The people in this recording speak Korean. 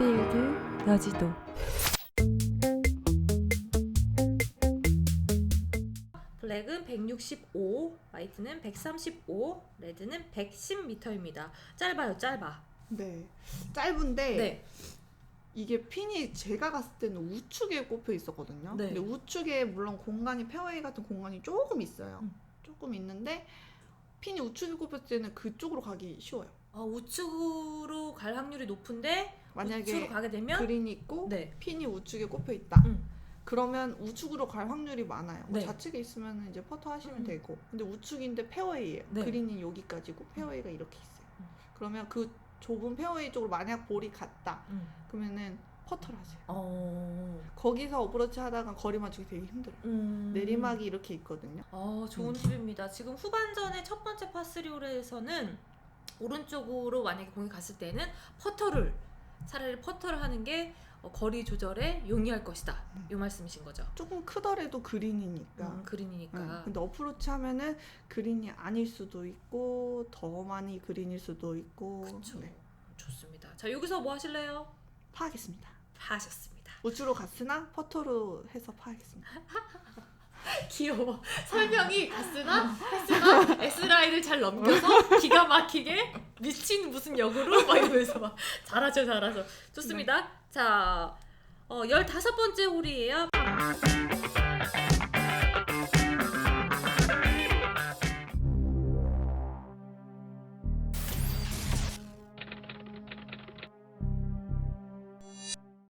필드 여지도 블랙은 165, 화이트는 135, 레드는 110m입니다. 짧아요, 짧아. 네. 짧은데 네. 이게 핀이 제가 갔을 때는 우측에 꼽혀 있었거든요. 네. 근데 우측에 물론 공간이 페어웨이 같은 공간이 조금 있어요. 음. 조금 있는데 핀이 우측에 꼽혔을 때는 그쪽으로 가기 쉬워요. 어, 우측으로 갈 확률이 높은데 만약에 우측으로 가게 되면 그린이 있고 네. 핀이 우측에 꼽혀 있다. 음. 그러면 우측으로 갈 확률이 많아요. 뭐 네. 좌측에 있으면 이제 퍼터 하시면 음. 되고. 근데 우측인데 페어웨이예요. 네. 그린이 여기까지고 페어웨이가 이렇게 있어요. 음. 그러면 그 좁은 페어웨이 쪽으로 만약 볼이 갔다. 음. 그러면은 퍼터를 하세요. 어. 거기서 어프로치 하다가 거리 맞추기 되게 힘들어요. 음. 내리막이 이렇게 있거든요. 어, 좋은 음. 팁입니다. 지금 후반전의 첫 번째 파3홀에서는 오른쪽으로 만약에 공이 갔을 때는 퍼터를 차라리 퍼터를 하는 게 어, 거리 조절에 용이할 것이다. 음. 이 말씀이신 거죠. 조금 크더라도 그린이니까. 음, 그린이니까. 응. 근데 어프로치 하면은 그린이 아닐 수도 있고 더 많이 그린일 수도 있고. 그렇죠. 네. 좋습니다. 자 여기서 뭐 하실래요? 파하겠습니다. 하셨습니다. 우측으로 갔으나 퍼터로 해서 파하겠습니다. 귀여워. 설명이 가스나 패스나 S라인을 잘 넘겨서 기가 막히게 미친 무슨 역으로 막 이러면서 막 잘하죠 잘하죠. 좋습니다. 자, 어, 15번째 홀이에요.